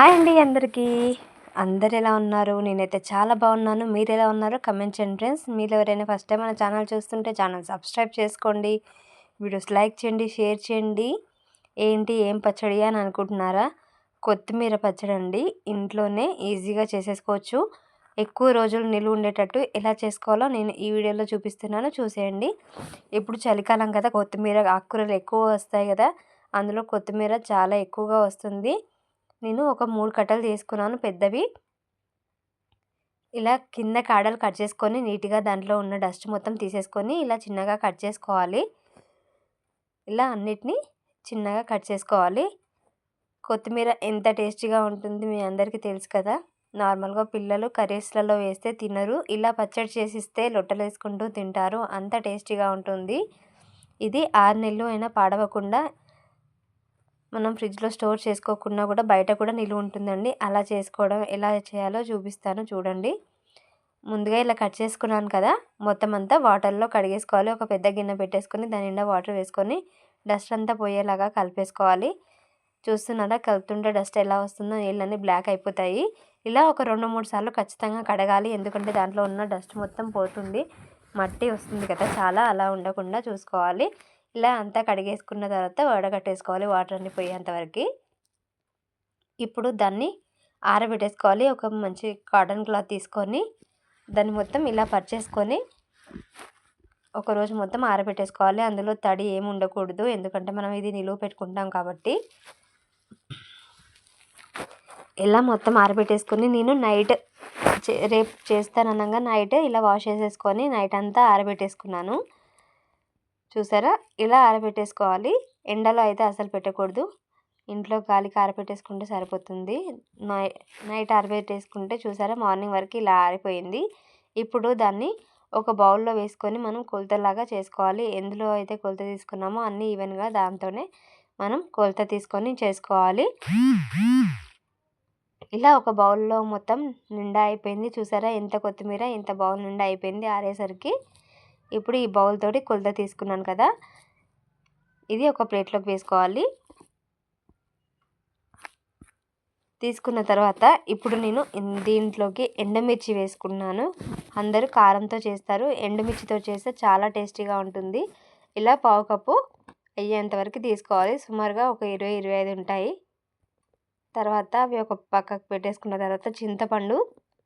Hi అండి అందరికీ. అందరు ఎలా ఉన్నారు? నేనైతే చాలా బాగున్నాను. మీరు ఎలా ఉన్నారో? కమెంట్ చేయండి ఫ్రెండ్స్. మీరు ఎవరైనా ఫస్ట్ టైం మన ఛానల్ చూస్తుంటే ఛానల్ సబ్స్క్రైబ్ చేసుకోండి. వీడియోస్ లైక్ చేయండి షేర్ చేయండి. ఏంటి ఏం పచ్చడి అని అనుకుంటున్నారా? కొత్తిమీర పచ్చడి అండి. ఇంట్లోనే ఈజీగా చేసేసుకోవచ్చు. ఎక్కువ రోజులు నిలువ ఉండేటట్టు ఎలా చేసుకోవాలో నేను ఈ వీడియోలో చూపిస్తున్నాను. చూసేయండి. ఇప్పుడు చలికాలం కదా కొత్తిమీర ఆకుకూరలు ఎక్కువ వస్తాయి కదా అందులో కొత్తిమీర చాలా ఎక్కువగా వస్తుంది. నేను ఒక మూడు కట్టలు తీసుకున్నాను పెద్దవి. ఇలా కింద కాడలు కట్ చేసుకొని నీట్గా దాంట్లో ఉన్న డస్ట్ మొత్తం తీసేసుకొని ఇలా చిన్నగా కట్ చేసుకోవాలి. ఇలా అన్నిటినీ చిన్నగా కట్ చేసుకోవాలి. కొత్తిమీర ఎంత టేస్టీగా ఉంటుంది మీ అందరికీ తెలుసు కదా. నార్మల్గా పిల్లలు కర్రీస్లలో వేస్తే తినరు. ఇలా పచ్చడి చేసిస్తే లొట్టలు వేసుకుంటూ తింటారు. అంత టేస్టీగా ఉంటుంది. ఇది ఆరు నెలలు అయినా పాడవకుండా మనం ఫ్రిడ్జ్లో స్టోర్ చేసుకోకుండా కూడా బయట కూడా నిలువ ఉంటుందండి. అలా చేసుకోవడం ఎలా చేయాలో చూపిస్తాను చూడండి. ముందుగా ఇలా కట్ చేసుకున్నాను కదా మొత్తం అంతా వాటర్లో కడిగేసుకోవాలి. ఒక పెద్ద గిన్నె పెట్టేసుకొని దాని నిండా వాటర్ వేసుకొని డస్ట్ అంతా పోయేలాగా కలిపేసుకోవాలి. చూస్తున్నారా కలుపుతుంటే డస్ట్ ఎలా వస్తుందో నీళ్ళన్నీ బ్లాక్ అయిపోతాయి. ఇలా ఒక రెండు మూడు సార్లు ఖచ్చితంగా కడగాలి. ఎందుకంటే దాంట్లో ఉన్న డస్ట్ మొత్తం పోతుంది. మట్టి వస్తుంది కదా చాలా అలా ఉండకుండా చూసుకోవాలి. ఇలా అంతా కడిగేసుకున్న తర్వాత వడగట్టేసుకోవాలి వాటర్ అన్ని పోయేంతవరకు ఇప్పుడు దాన్ని ఆరబెట్టేసుకోవాలి. ఒక మంచి కాటన్ క్లాత్ తీసుకొని దాన్ని మొత్తం ఇలా పరిచేసుకొని ఒకరోజు మొత్తం ఆరబెట్టేసుకోవాలి. అందులో తడి ఏమి ఉండకూడదు. ఎందుకంటే మనం ఇది నిలువ పెట్టుకుంటాం కాబట్టి. ఇలా మొత్తం ఆరబెట్టేసుకొని నేను నైట్ రేపు చేస్తాననగా నైట్ ఇలా వాష్ చేసేసుకొని నైట్ అంతా ఆరబెట్టేసుకున్నాను. చూసారా? ఇలా ఆరబెట్టేసుకోవాలి. ఎండలో అయితే అసలు పెట్టకూడదు. ఇంట్లో గాలికి ఆరబెట్టేసుకుంటే సరిపోతుంది. నై నైట్ ఆరబెట్టేసుకుంటే చూసారా? మార్నింగ్ వరకు ఇలా ఆరిపోయింది. ఇప్పుడు దాన్ని ఒక బౌల్లో వేసుకొని మనం కొలతలాగా చేసుకోవాలి. ఎందులో అయితే కొలత తీసుకున్నామో అన్నీ ఈవెన్గా దాంతోనే మనం కొలత తీసుకొని చేసుకోవాలి. ఇలా ఒక బౌల్లో మొత్తం నిండా అయిపోయింది. చూసారా? ఎంత కొత్తిమీర ఇంత బౌల్ నిండా అయిపోయింది ఆరేసరికి. ఇప్పుడు ఈ బౌల్ తోటి కొలత తీసుకున్నాను కదా. ఇది ఒక ప్లేట్లోకి వేసుకోవాలి. తీసుకున్న తర్వాత ఇప్పుడు నేను దీంట్లోకి ఎండమిర్చి వేసుకున్నాను. అందరూ కారంతో చేస్తారు. ఎండుమిర్చితో చేస్తే చాలా టేస్టీగా ఉంటుంది. ఇలా పావు కప్పు అయ్యేంత వరకు తీసుకోవాలి. సుమారుగా ఒక ఇరవై ఇరవై ఐదు ఉంటాయి. తర్వాత అవి ఒక పక్కకు పెట్టేసుకున్న తర్వాత చింతపండు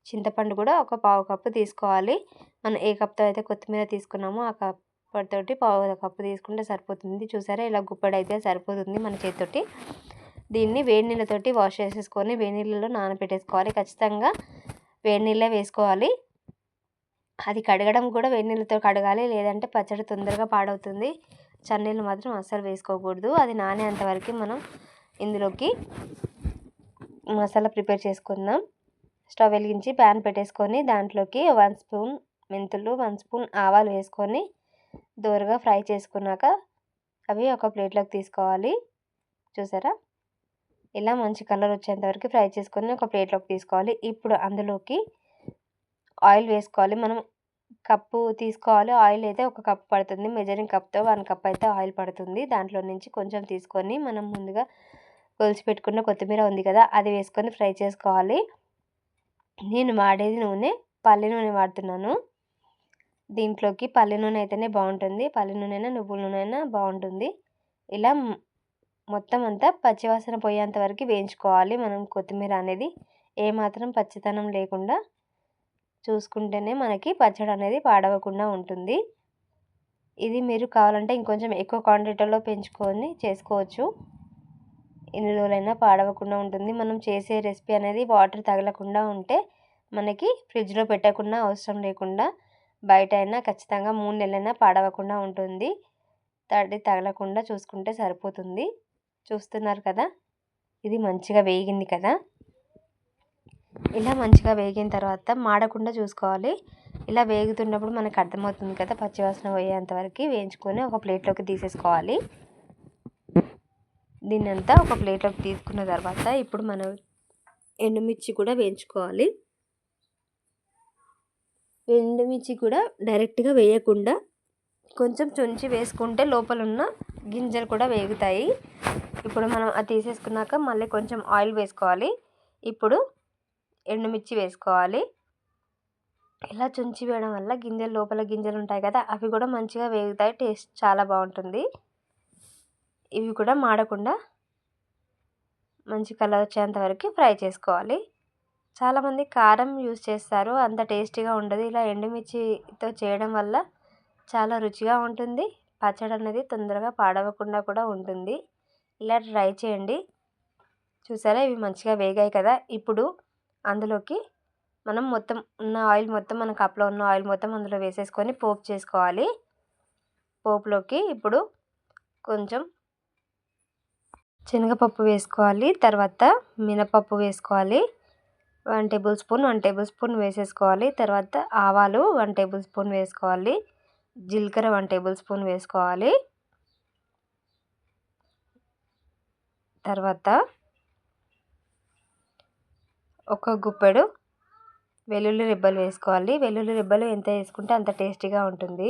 చింతపండు కూడా ఒక పావు కప్పు తీసుకోవాలి. మనం ఏ కప్తో అయితే కొత్తిమీర తీసుకున్నామో ఆ కప్పతోటి పావు కప్పు తీసుకుంటే సరిపోతుంది. చూసారా? ఇలా గుప్పడి అయితే సరిపోతుంది మన చేతితోటి. దీన్ని వేడి నీళ్ళతోటి వాష్ చేసేసుకొని వేడి నీళ్ళలో నానబెట్టేసుకోవాలి. ఖచ్చితంగా వేడి నీళ్ళే వేసుకోవాలి. అది కడగడం కూడా వేడి నీళ్ళతో కడగాలి. లేదంటే పచ్చడి తొందరగా పాడవుతుంది. చన్నీళ్ళు మాత్రం అస్సలు వేసుకోకూడదు. అది నానేంతవరకు మనం ఇందులోకి మసాలా ప్రిపేర్ చేసుకుందాం. స్టవ్ వెలిగించి ప్యాన్ పెట్టేసుకొని దాంట్లోకి వన్ స్పూన్ మెంతులు వన్ స్పూన్ ఆవాలు వేసుకొని దోరగా ఫ్రై చేసుకున్నాక అవి ఒక ప్లేట్లోకి తీసుకోవాలి. చూసారా? ఇలా మంచి కలర్ వచ్చేంతవరకు ఫ్రై చేసుకొని ఒక ప్లేట్లోకి తీసుకోవాలి. ఇప్పుడు అందులోకి ఆయిల్ వేసుకోవాలి. మనం కప్పు తీసుకోవాలి. ఆయిల్ అయితే ఒక కప్ పడుతుంది. మెజరింగ్ కప్తో వన్ కప్ అయితే ఆయిల్ పడుతుంది. దాంట్లో నుంచి కొంచెం తీసుకొని మనం ముందుగా కొలిచి పెట్టుకున్న కొత్తిమీర ఉంది కదా అది వేసుకొని ఫ్రై చేసుకోవాలి. నేను వాడేది నూనె పల్లి నూనె వాడుతున్నాను. దీంట్లోకి పల్లి నూనె అయితేనే బాగుంటుంది. పల్లి నూనె అయినా నువ్వుల నూనె అయినా బాగుంటుంది. ఇలా మొత్తం అంతా పచ్చివాసన పోయేంత వరకు వేయించుకోవాలి మనం కొత్తిమీర అనేది. ఏమాత్రం పచ్చితనం లేకుండా చూసుకుంటేనే మనకి పచ్చడి అనేది పాడవకుండా ఉంటుంది. ఇది మీరు కావాలంటే ఇంకొంచెం ఎక్కువ క్వాంటిటీలో పెంచుకొని చేసుకోవచ్చు. ఎన్ని రోజులైనా పాడవకుండా ఉంటుంది. మనం చేసే రెసిపీ అనేది వాటర్ తగలకుండా ఉంటే మనకి ఫ్రిడ్జ్లో పెట్టకుండా అవసరం లేకుండా బయట అయినా ఖచ్చితంగా మూడు నెలలైనా పాడవకుండా ఉంటుంది. తడి తగలకుండా చూసుకుంటే సరిపోతుంది. చూస్తున్నారు కదా? ఇది మంచిగా వేగింది కదా? ఇలా మంచిగా వేగిన తర్వాత మాడకుండా చూసుకోవాలి. ఇలా వేగుతున్నప్పుడు మనకు అర్థమవుతుంది కదా? పచ్చివాసన పోయేంతవరకు వేయించుకొని ఒక ప్లేట్లోకి తీసేసుకోవాలి. దీన్ని అంతా ఒక ప్లేట్లోకి తీసుకున్న తర్వాత ఇప్పుడు మనం ఎండుమిర్చి కూడా వేయించుకోవాలి. ఎండుమిర్చి కూడా డైరెక్ట్గా వేయకుండా కొంచెం చుంచి వేసుకుంటే లోపల ఉన్న గింజలు కూడా వేగుతాయి. ఇప్పుడు మనం అది తీసేసుకున్నాక మళ్ళీ కొంచెం ఆయిల్ వేసుకోవాలి. ఇప్పుడు ఎండుమిర్చి వేసుకోవాలి. ఇలా చుంచి వేయడం వల్ల గింజలు లోపల గింజలు ఉంటాయి కదా అవి కూడా మంచిగా వేగుతాయి టేస్ట్ చాలా బాగుంటుంది. ఇవి కూడా మాడకుండా మంచి కలర్ వచ్చేంత వరకు ఫ్రై చేసుకోవాలి. చాలామంది కారం యూస్ చేస్తారు. అంత టేస్టీగా ఉండదు. ఇలా ఎండుమిర్చితో చేయడం వల్ల చాలా రుచిగా ఉంటుంది. పచ్చడి అనేది తొందరగా పాడవకుండా కూడా ఉంటుంది. ఇలా ట్రై చేయండి. చూసారా? ఇవి మంచిగా వేగాయి కదా? ఇప్పుడు అందులోకి మనం మొత్తం ఉన్న ఆయిల్ మొత్తం మన కప్లో ఉన్న ఆయిల్ మొత్తం అందులో వేసేసుకొని పోపు చేసుకోవాలి. పోపులోకి ఇప్పుడు కొంచెం శనగపప్పు వేసుకోవాలి తర్వాత మినపప్పు వేసుకోవాలి one tablespoon one tablespoon వేసేసుకోవాలి తర్వాత ఆవాలు వన్ టేబుల్ స్పూన్ వేసుకోవాలి జీలకర్ర వన్ టేబుల్ స్పూన్ వేసుకోవాలి తర్వాత ఒక గుప్పెడు వెల్లుల్లి రిబ్బలు వేసుకోవాలి వెల్లుల్లి రిబ్బలు ఎంత వేసుకుంటే అంత టేస్టీగా ఉంటుంది.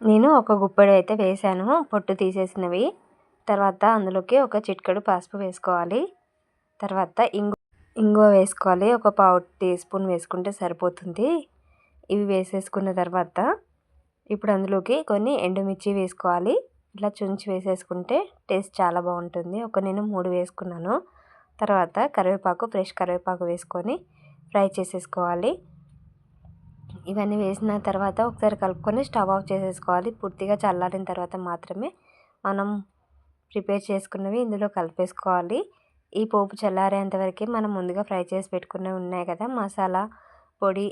నేను ఒక గుప్పెడు అయితే వేసాను పొట్టు తీసేసినవి. తర్వాత అందులోకి ఒక చిటికెడు పసుపు వేసుకోవాలి. తర్వాత ఇంగు ఇంగువ వేసుకోవాలి. ఒక పావు టీ స్పూన్ వేసుకుంటే సరిపోతుంది. ఇవి వేసేసుకున్న తర్వాత ఇప్పుడు అందులోకి కొన్ని ఎండుమిర్చి వేసుకోవాలి. ఇట్లా చుంచి వేసేసుకుంటే టేస్ట్ చాలా బాగుంటుంది. ఒక నేను మూడు వేసుకున్నాను. తర్వాత కరివేపాకు ఫ్రెష్ కరివేపాకు వేసుకొని ఫ్రై చేసేసుకోవాలి. ఇవన్నీ వేసిన తర్వాత ఒకసారి కలుపుకొని స్టవ్ ఆఫ్ చేసేసుకోవాలి. పూర్తిగా చల్లారిన తర్వాత మాత్రమే మనం ప్రిపేర్ చేసుకున్నవి ఇందులో కలిపేసుకోవాలి. ఈ పోపు చల్లారేంతవరకు మనం ముందుగా ఫ్రై చేసి పెట్టుకున్నవి ఉన్నాయి కదా మసాలా పొడి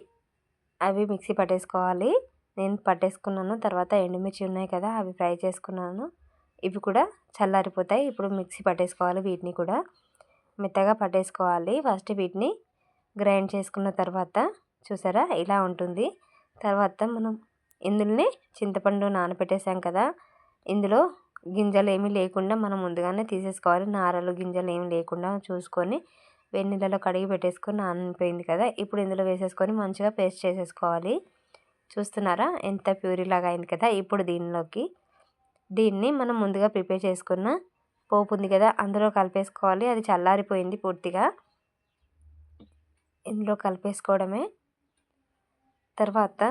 అవి మిక్సీ పట్టేసుకోవాలి. నేను పట్టేసుకున్నాను తర్వాత ఎండుమిర్చి ఉన్నాయి కదా అవి ఫ్రై చేసుకున్నాను. ఇవి కూడా చల్లారిపోతాయి ఇప్పుడు మిక్సీ పట్టేసుకోవాలి వీటిని కూడా. మెత్తగా పట్టేసుకోవాలి. ఫస్ట్ వీటిని గ్రైండ్ చేసుకున్న తర్వాత చూసారా ఇలా ఉంటుంది. తర్వాత మనం ఇందులోనే చింతపండు నానబెట్టేసాం కదా ఇందులో గింజలు ఏమీ లేకుండా మనం ముందుగానే తీసేసుకోవాలి. నారలు గింజలు ఏమి లేకుండా చూసుకొని వెన్నీళ్ళలో కడిగి పెట్టేసుకొని నానిపోయింది కదా ఇప్పుడు ఇందులో వేసేసుకొని మంచిగా పేస్ట్ చేసేసుకోవాలి. చూస్తున్నారా? ఎంత ప్యూరీ లాగా అయింది కదా ఇప్పుడు దీనిలోకి. దీన్ని మనం ముందుగా ప్రిపేర్ చేసుకున్న పోపు ఉంది కదా అందులో కలిపేసుకోవాలి. అది చల్లారిపోయింది పూర్తిగా. ఇందులో కలిపేసుకోవడమే. తర్వాత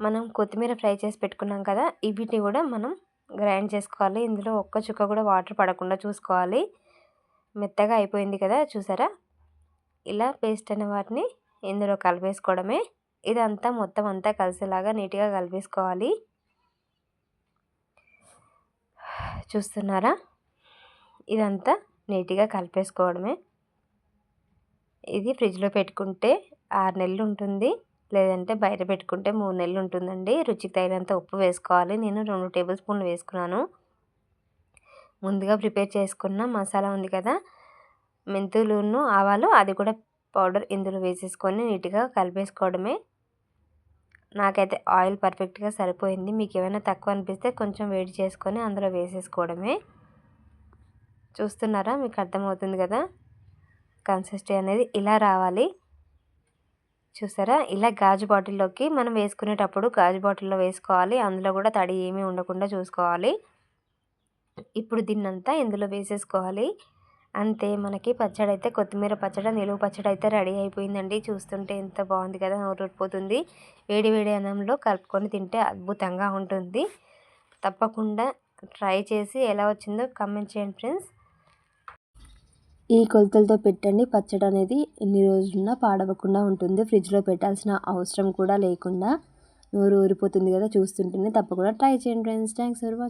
మనం కొత్తిమీర ఫ్రై చేసి పెట్టుకున్నాం కదా వీటిని కూడా మనం గ్రైండ్ చేసుకోవాలి. ఇందులో ఒక్క చుక్క కూడా వాటర్ పడకుండా చూసుకోవాలి. మెత్తగా అయిపోయింది కదా చూసారా? ఇలా పేస్ట్ అనే వాటిని ఇందులో కలిపేసుకోవడమే. ఇదంతా మొత్తం అంతా కలిసేలాగా నీట్గా కలిపేసుకోవాలి. చూస్తున్నారా? ఇదంతా నీట్గా కలిపేసుకోవడమే. ఇది ఫ్రిడ్జ్లో పెట్టుకుంటే ఆరు నెలలు ఉంటుంది. లేదంటే బయట పెట్టుకుంటే మూడు నెలలు ఉంటుందండి. రుచికి తగినంత ఉప్పు వేసుకోవాలి. నేను రెండు టేబుల్ స్పూన్లు వేసుకున్నాను. ముందుగా ప్రిపేర్ చేసుకున్న మసాలా ఉంది కదా మెంతులును ఆవాలు అది కూడా పౌడర్ ఇందులో వేసేసుకొని నీట్గా కలిపేసుకోవడమే. నాకైతే ఆయిల్ పర్ఫెక్ట్గా సరిపోయింది. మీకు ఏమైనా తక్కువ అనిపిస్తే కొంచెం వేడి చేసుకొని అందులో వేసేసుకోవడమే. చూస్తున్నారా? మీకు అర్థమవుతుంది కదా? కన్సిస్టెన్సీ అనేది ఇలా రావాలి. చూసారా? ఇలా గాజు బాటిల్లోకి మనం వేసుకునేటప్పుడు గాజు బాటిల్లో వేసుకోవాలి. అందులో కూడా తడి ఏమీ ఉండకుండా చూసుకోవాలి. ఇప్పుడు దీన్నంతా ఇందులో వేసేసుకోవాలి. అంతే మనకి పచ్చడి అయితే కొత్తిమీర పచ్చడి నిలువ పచ్చడి అయితే రెడీ అయిపోయిందండి. చూస్తుంటే ఎంత బాగుంది కదా నోరుపోతుంది వేడి వేడి అన్నంలో కలుపుకొని తింటే అద్భుతంగా ఉంటుంది. తప్పకుండా ట్రై చేసి ఎలా వచ్చిందో కమెంట్ చేయండి ఫ్రెండ్స్. ఈ కొలతలతో పెట్టండి. పచ్చడి అనేది ఎన్ని రోజులున్నా పాడవకుండా ఉంటుంది. ఫ్రిడ్జ్లో పెట్టాల్సిన అవసరం కూడా లేకుండా నోరు ఊరిపోతుంది కదా చూస్తుంటేనే తప్పకుండా ట్రై చేయండి ఫ్రెండ్స్. Thanks for watching